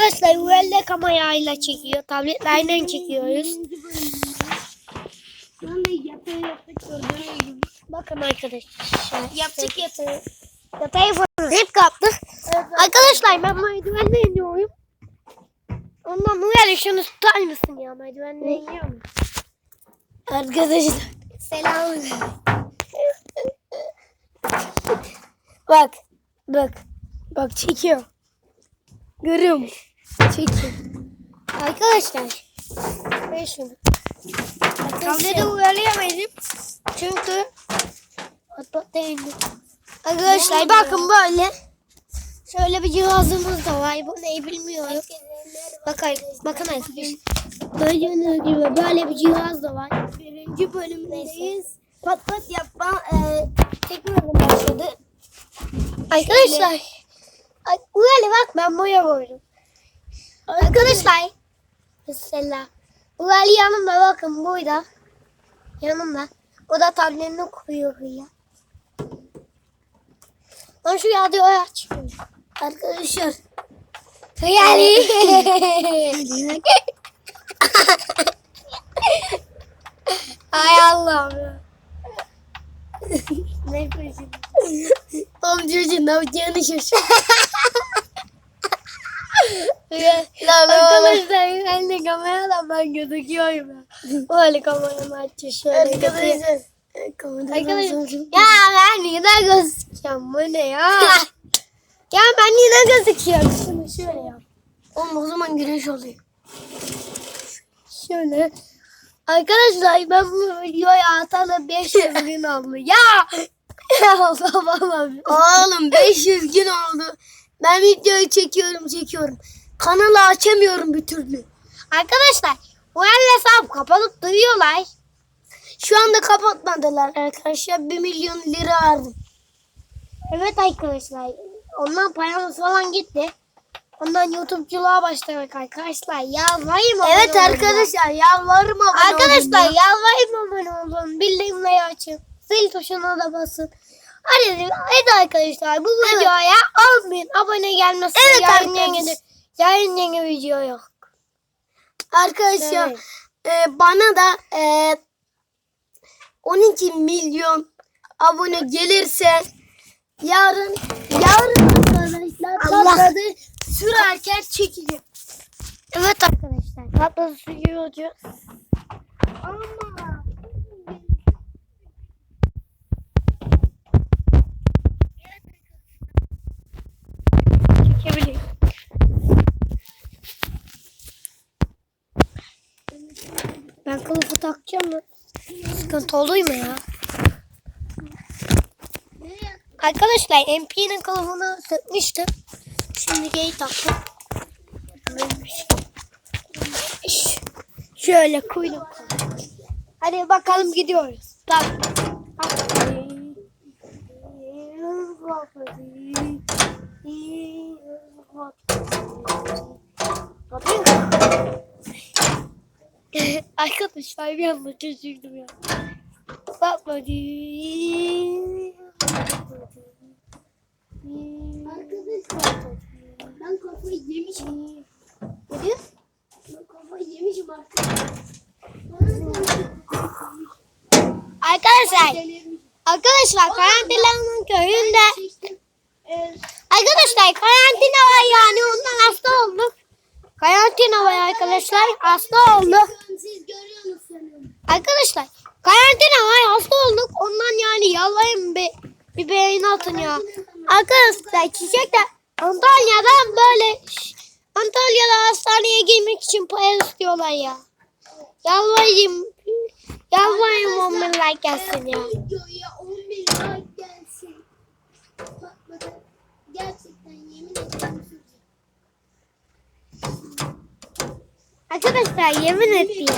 Arkadaşlar Uelle kamerayla çekiyor. Tabletlerden çekiyoruz. Bakın arkadaşlar. Yaptık yatağı. Yatağı falan hep kaptık. Arkadaşlar ben merdivenle iniyorum. Ondan Uelle şunu tutar mısın ya merdivenle iniyorum. Arkadaşlar. Selam. Bak. Bak. Bak çekiyor. Görüyor musun? Çekiyor. Arkadaşlar. Ben şunu. Tableti uyarlayamayız. Çünkü. Arkadaşlar bakın böyle. Şöyle bir cihazımız da var. Bu ne bilmiyorum. Bakın, bakın arkadaşlar. Gördüğünüz gibi böyle bir cihaz da var. Birinci bölümdeyiz. Pat pat yapma e, tekrar başladı. Arkadaşlar. Uyarlı bak ben boya koydum. Arkadaşlar. Mesela. Uyarlı yanımda bakın burada. Yanımda. O da tabletini koyuyor ya. Ben şu yağdığı aç. Arkadaşlar. Uyarlı. Ay Allah'ım ya. ne yapıyorsun? Amcacığım ne yapacağını şaşır. Arkadaşlar de kameradan ben gözüküyorum. Böyle kameramı açıyor şöyle. Arkadaşlar. Arkadaşlar ya ben neden gözüküyorum bu ne ya? ya ben neden gözüküyorum? Şunu şöyle yap. Oğlum o zaman güneş oluyor. Şöyle. Arkadaşlar ben bu videoyu atalı 500 gün oldu. Ya! Allah Allah. Oğlum 500 gün oldu. Ben videoyu çekiyorum çekiyorum. Kanalı açamıyorum bir türlü. Arkadaşlar bu el hesap kapalıp duruyorlar. Şu anda kapatmadılar arkadaşlar. 1 milyon lira verdim. Evet arkadaşlar. Ondan paramız falan gitti. Ondan YouTube'culuğa başlamak arkadaşlar. Yalvarayım abone Evet olun arkadaşlar yalvarırım abone olun Arkadaşlar ya. yalvarayım abone olun. Bildirimleri açın. Zil tuşuna da basın. Hadi, hadi arkadaşlar bu Evet. videoya 10 bin abone gelmesi Evet arkadaşlar. Yarın yeni video yok. Arkadaşlar Evet. e, bana da e, 12 milyon abone gelirse yarın yarın arkadaşlar Allah. tatladı sürerken çekeceğim. Evet arkadaşlar. Tatlı sürüyoruz. Ama Ben kılıfı takacağım mı? Sıkıntı olur mu ya? Arkadaşlar MP'nin kılıfını sökmüştüm. Şimdi geri taktım. Şöyle koydum. Hadi bakalım gidiyoruz. Tamam. Arkadaşlar bir anda şaşırdım ya. Bakmadı. arkadaşlar ben kafayı yemişim. Ne diyor? Ben kafayı yemişim artık. Arkadaşlar, arkadaşlar karantinanın köyünde Arkadaşlar karantina var yani ondan hasta olduk. Karantina var arkadaşlar hasta olduk. Siz. Arkadaşlar karantina var hasta olduk. Ondan yani yalvarayım bir, bir beğeni atın ya. Arkadaşlar çiçek de Antalya'dan böyle Antalya'da hastaneye girmek için para istiyorlar ya. Yalvarayım. Yalvarayım 10 bin like gelsin ya. Videoya 10 bin like gelsin. Bakmadı. Gerçekten yemin ederim süreceğim. Arkadaşlar yemin etti ya.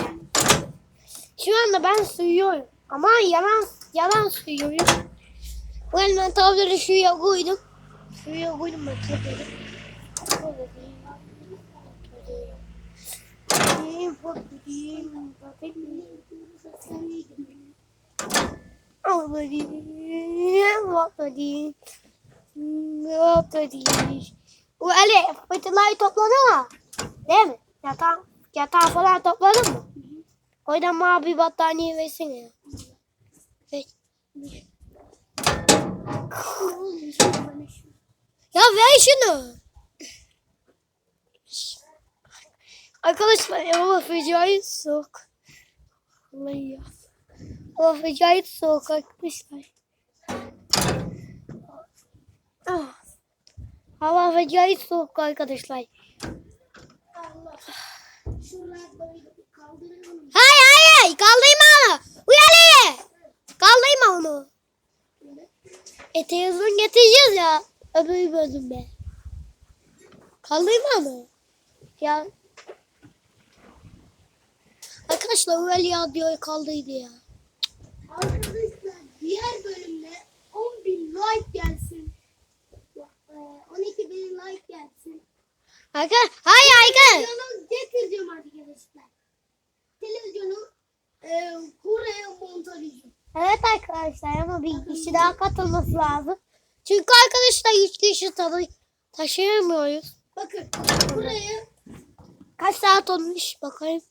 Şu anda ben suyuyorum. Ama yalan yalan suyuyorum. Bu elden tavları suya koydum. Suya koydum ben tavları. Bu Ali fırtınaları toplasana. Değil mi? Yatağı, yatağı falan topladın mı? Yüzden bana bir battaniye versene ya. Ver. Ya ver şunu. Arkadaşlar hava fecayet soğuk. Vallahi ya. Hava fecayet soğuk arkadaşlar. Ah. Hava fecayet soğuk arkadaşlar. Hayır hayır kaldırma onu. Uyanı. Kaldırma onu. Böyle. E televizyon getireceğiz ya. Öbür bölümde. Kaldırma onu. Ya. Arkadaşlar öyle ya diyor kaldıydı ya. Arkadaşlar diğer bölümde 10 bin like gelsin. Ee, 12 bin like gelsin. Arkadaş, hayır arkadaş. Getireceğim arkadaşlar. Televizyonu e, buraya montajlayacağım. Evet arkadaşlar ama bir kişi daha katılması lazım. Çünkü arkadaşlar üç kişi tadı taşıyamıyoruz. Bakın buraya Kaç saat olmuş bakayım.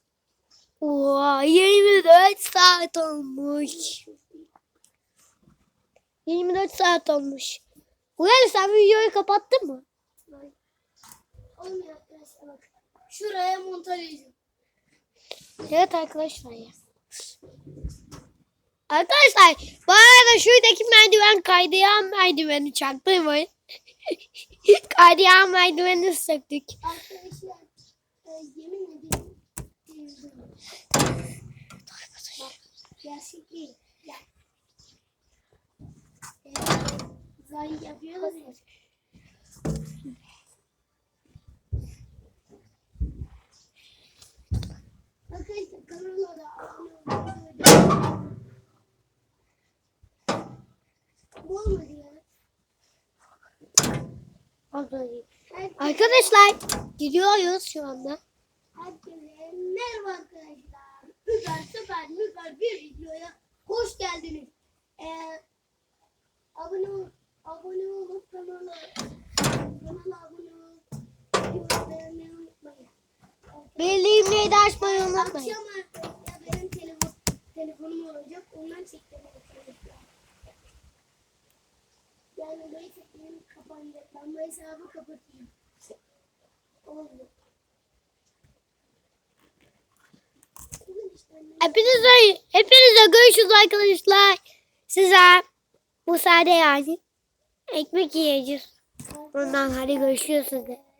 Oha 24 saat olmuş. 24 saat olmuş. Uyan sen videoyu kapattın mı? olmuyor arkadaşlar bakın. Şuraya montajlayacağım. Evet arkadaşlar ya. Arkadaşlar bu arada şuradaki merdiven kaydıyan merdiveni çaktırmayın. kaydıyan merdiveni söktük. Arkadaşlar e, yemin ederim gerçek değil. Gel. E, yapıyoruz ya. Arkadaşlar kanala da abone olmayı Bu olmadı ya. Herkese- Arkadaşlar gidiyoruz şu anda. Herkese merhaba arkadaşlar. Güzel süper müper bir videoya hoş geldiniz. Ee, abone ol, abone olup kanala kanala abone olup videoyu beğenmeyi unutmayın. Bildiğimleri de açmayı unutmayın. Akşam telefonum olacak. Ondan çektim arkadaşlar. Yani bu hesabım kapanacak. Ben bu hesabı kapatacağım. Oldu. Hepinize, hepinize görüşürüz arkadaşlar. Size bu sade yani ekmek yiyeceğiz. Ondan hadi görüşürüz size.